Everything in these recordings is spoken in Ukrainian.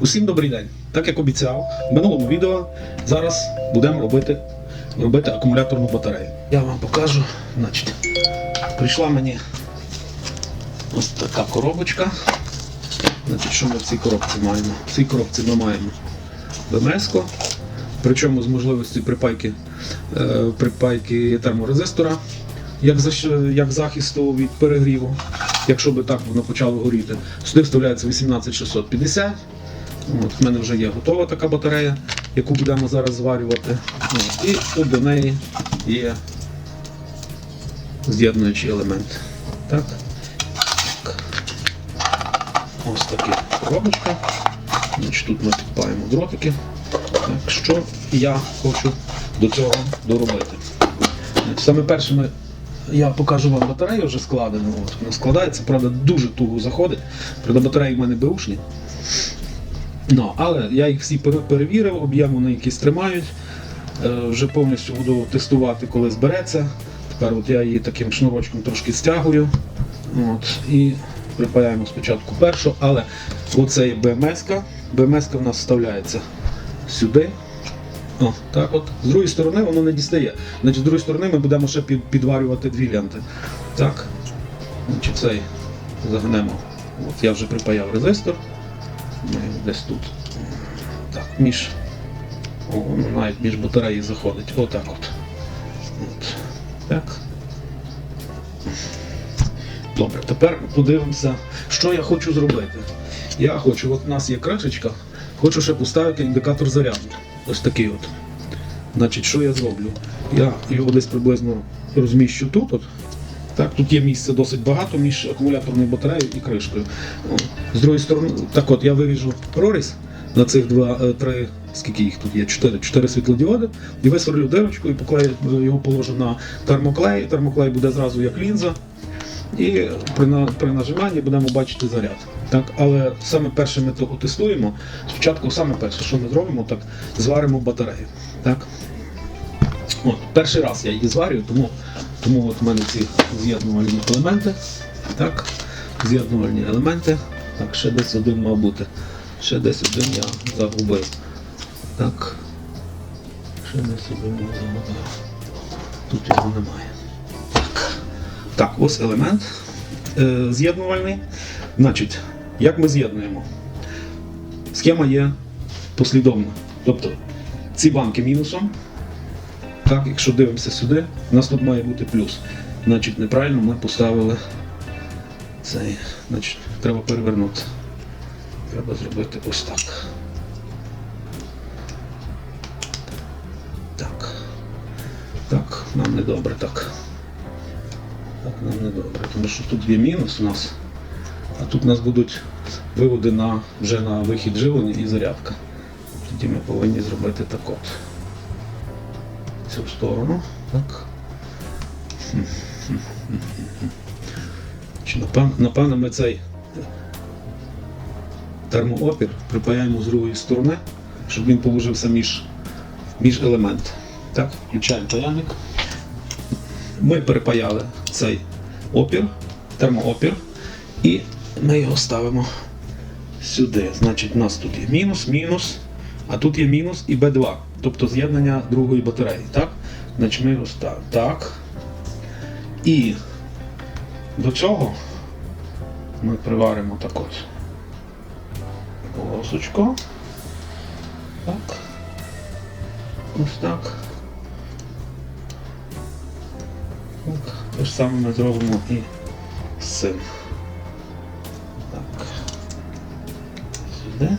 Усім добрий день. Так як обіцяв, в минулому відео зараз будемо робити, робити акумуляторну батарею. Я вам покажу. Значить, прийшла мені ось така коробочка. Значить, що ми в цій коробці маємо? В цій коробці ми маємо БМС, причому з можливістю припайки, е, припайки терморезистора, як, як захисту від перегріву, якщо би так воно почало горіти. Сюди вставляється 18650. От, в мене вже є готова така батарея, яку будемо зараз зварювати. От, і тут до неї є з'єднуючий елемент. Так. Так. Ось така коробочка. Значить, тут ми підпаємо дротики. Так, що я хочу до цього доробити. Саме перше ми, я покажу вам батарею вже складену. От, вона складається, правда, дуже туго заходить. Правда, батареї в мене беушні. Ну, але я їх всі перевірив, об'єм вони якісь тримають. Е, вже повністю буду тестувати, коли збереться. Тепер от я її таким шнурочком трошки стягую. От, і припаяємо спочатку першу, але оце є БМС-ка. БМС-ка в нас вставляється сюди. О, так от. З другої сторони воно не дістає. Значить, з другої сторони ми будемо ще підварювати дві ленти. Так. Значить, цей загнемо. От я вже припаяв резистор. Десь тут. Так, між. О, навіть між батареї заходить. Отак от. от. Так. Добре, тепер подивимося, що я хочу зробити. Я хочу, от у нас є кришечка, хочу ще поставити індикатор заряду. Ось такий от. Значить, що я зроблю? Я його десь приблизно розміщу тут. От. Так, тут є місце досить багато між акумуляторною батареєю і кришкою. З другої сторони, так от я виріжу проріз на цих два, е, три, скільки їх тут є, чотири, чотири світлодіоди, і висверлю дирочку і поклею, його положу на термоклей. Термоклей буде зразу як лінза. І при, на- при нажиманні будемо бачити заряд. Так, але саме перше ми того тестуємо. Спочатку саме перше, що ми зробимо, так зваримо батарею. Так. От, перший раз я її зварюю, тому, тому от в мене ці з'єднувальні елементи. Так, з'єднувальні елементи. Так, ще десь один мав бути. Ще десь один я загубив. Так. Ще десь один я загубив. Тут його немає. Так. Так, ось елемент е, з'єднувальний. Значить, як ми з'єднуємо? Схема є послідовна. Тобто ці банки мінусом. Так, якщо дивимося сюди, у нас тут має бути плюс. Значить, неправильно ми поставили цей. Значить, треба перевернути. Треба зробити ось так. Так. Так, нам не добре так. Так, нам не добре, тому що тут є мінус у нас, а тут у нас будуть виводи на, вже на вихід живлення і зарядка. Тоді ми повинні зробити так от. Цю сторону. Так. Чи напевно, ми цей термоопір припаяємо з другої сторони, щоб він положився між, між елемент. Так, включаємо паяльник. Ми перепаяли цей опір, термоопір, і ми його ставимо сюди. Значить, у нас тут є мінус, мінус, а тут є мінус і B2, тобто з'єднання другої батареї. Так? Значить, його ставимо так. І до цього ми приваримо так от полосочку. Так. Ось так. Так, те ж саме ми зробимо і з цим. Так. Сюди.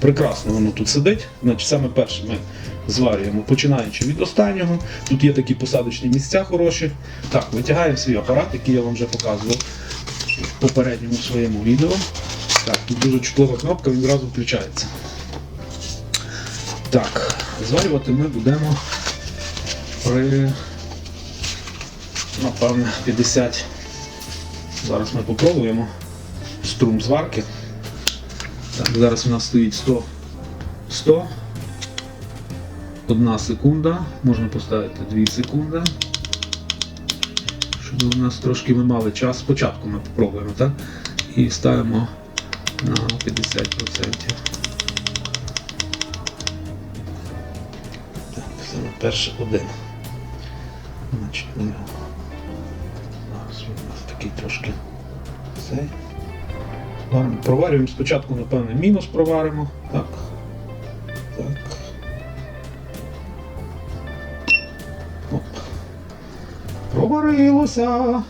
Прекрасно воно тут сидить. Значить, саме перше ми зварюємо, починаючи від останнього. Тут є такі посадочні місця хороші. Так, витягаємо свій апарат, який я вам вже показував в попередньому своєму відео. Так, тут дуже чутлива кнопка, він зразу включається. Так, зварювати ми будемо при напевне 50. Зараз ми попробуємо струм зварки. Так, зараз у нас стоїть 100. 100. Одна секунда. Можна поставити 2 секунди. щоб у нас трошки ми мали час. Спочатку ми спробуємо, так? І ставимо на 50%. Так, саме перший один. Значить, у нас такий трошки цей. Проварюємо спочатку, напевне, мінус проваримо. Так. Так. Оп. Проварилося.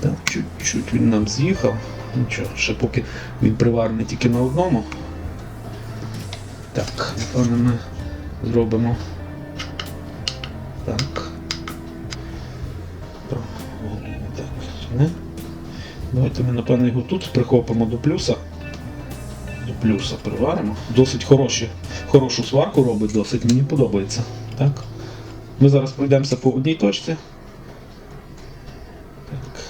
Так, чуть-чуть він нам з'їхав. Нічого, ще поки він приварений тільки на одному. Так, напевне, ми зробимо. Так. Давайте ми, напевно, його тут прихопимо до плюса. До плюса приваримо. Досить хороші, хорошу сварку робить, досить мені подобається. Так. Ми зараз пройдемося по одній точці. Так.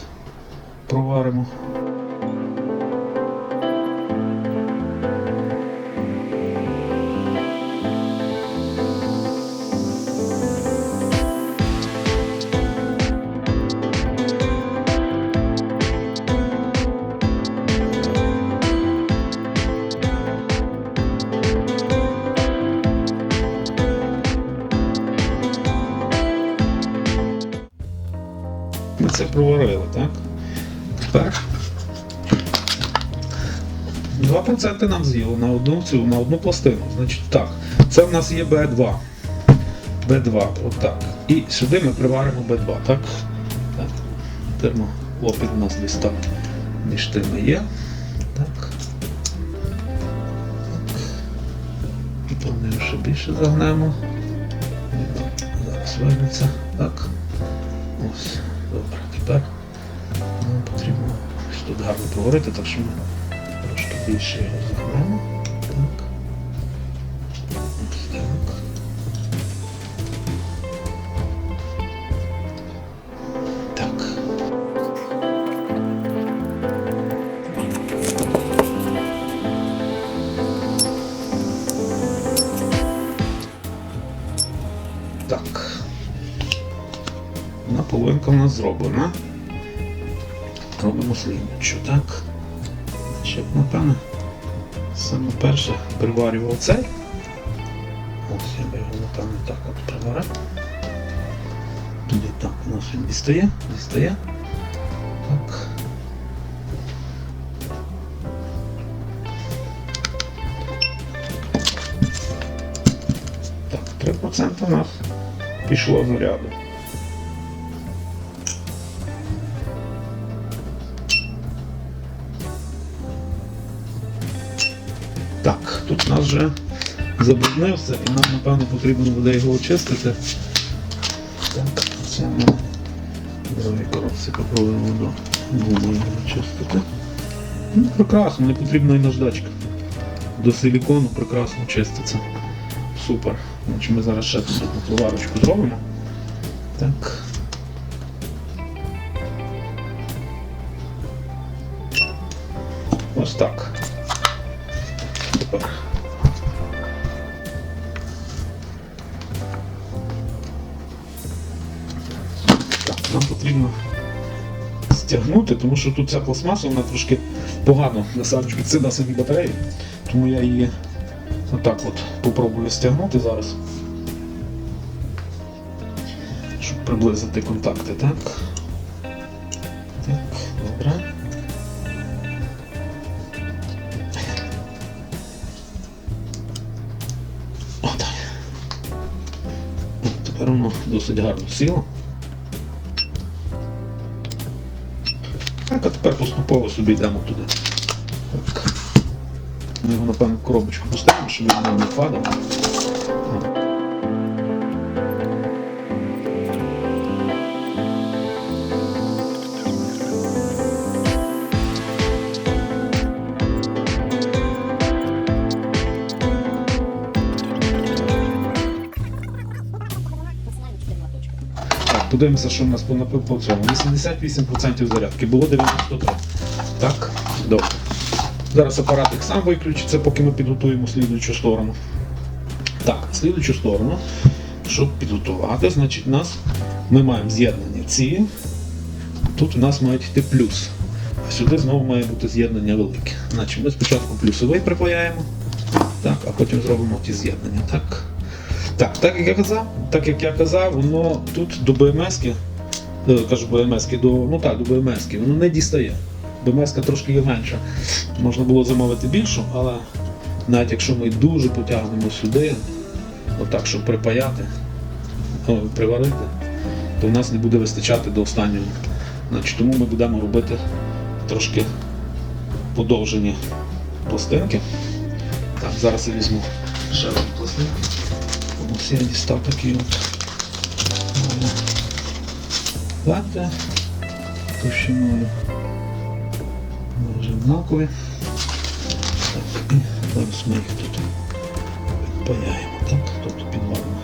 Проваримо. 2% нам з'їло на одну цю, на одну пластину. Значить так. Це в нас є B2. B2, отак. І сюди ми приваримо B2, так? Так. Термоопір у нас десь там між тими є. Так. Повністю ще більше загнемо. Зараз вийметься. Так. Ось, добре. Тепер нам потрібно ось тут гарно поговорити, так що ми більше його. Так. Ось так. Так. Так. Наполовинка в нас зроблена. Робимо слідчу, так? Напевно, саме перше приварював цей. Ось я би його, напевно, так от приварив. Тоді так, нас він дістає, дістає. Так. Так, 3% у нас пішло заряду. Так, тут нас вже забруднився і нам, напевно, потрібно буде його очистити. Так, це ми в коробці попробуємо до гуми його очистити. Ну, прекрасно, не потрібна і наждачка. До силікону прекрасно чиститься. Супер. Значить, ми зараз ще тут одну проварочку зробимо. Так. Ось так. Нам потрібно стягнути, тому що тут ця пластмаса, вона трошки погано насаджується це на самій батареї. Тому я її отак от попробую стягнути зараз. Щоб приблизити контакти, так? Так, добре. Досить гарно сіло. Так, а тепер поступово собі йдемо туди. Так. Ми його, напевно, коробочку поставимо, щоб він не падав. Подивимося, що в нас по цьому. 88% зарядки, було 93. Так, добре. Зараз апаратик сам виключиться, поки ми підготуємо слідуючу сторону. Так, слідуючу сторону, щоб підготувати, значить, нас ми маємо з'єднання ці. Тут у нас мають йти плюс. А сюди знову має бути з'єднання велике. Значить, ми спочатку плюсовий припаяємо, так, а потім зробимо ті з'єднання. Так. Так, так як я казав, так як я казав, воно тут до БМС, е, кажу БМС, до, ну так, до БМС, воно не дістає. БМС трошки є менша. Можна було замовити більшу, але навіть якщо ми дуже потягнемо сюди, отак, щоб припаяти, приварити, то в нас не буде вистачати до останнього. Значить, тому ми будемо робити трошки подовжені пластинки. Так, зараз я візьму ще одну пластинку. Ось я дістав такі от. Лати товщиною. Майже однакові. Так, і зараз ми їх тут паяємо, так? Тобто підвалимо.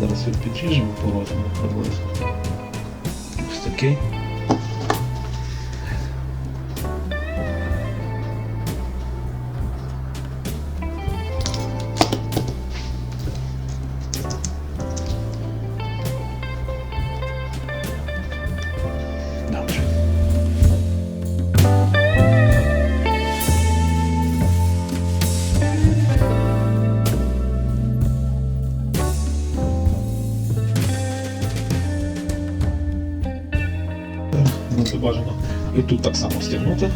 Зараз його підріжемо по розміру приблизно. Ось такий. Тут так само стягнути.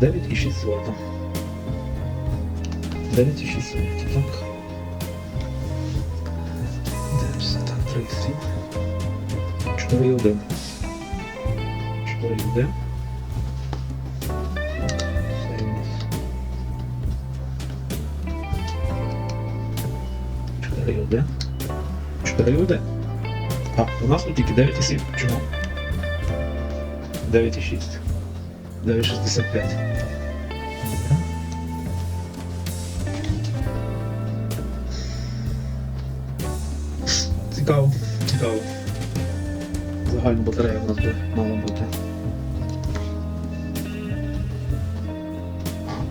9 kişi sığdı. 9 kişi sığdı. Bak. Hepsi tam traksi. 4 yılda. 4 yılda. Чотири люди. Чотири люди. А, у нас у тільки 9 осіб. Чому? 9,6. 9,65. Добре. Цікаво, цікаво. Загальна батарея в нас би мала бути.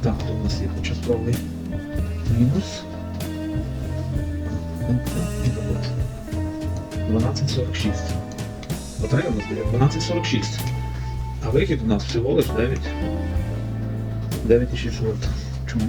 Так, тут у нас є початковий мінус. 12.46. Батарея у нас дає 12.46. А вихід у нас всього лиш 9. 9,6 вольт. Чому?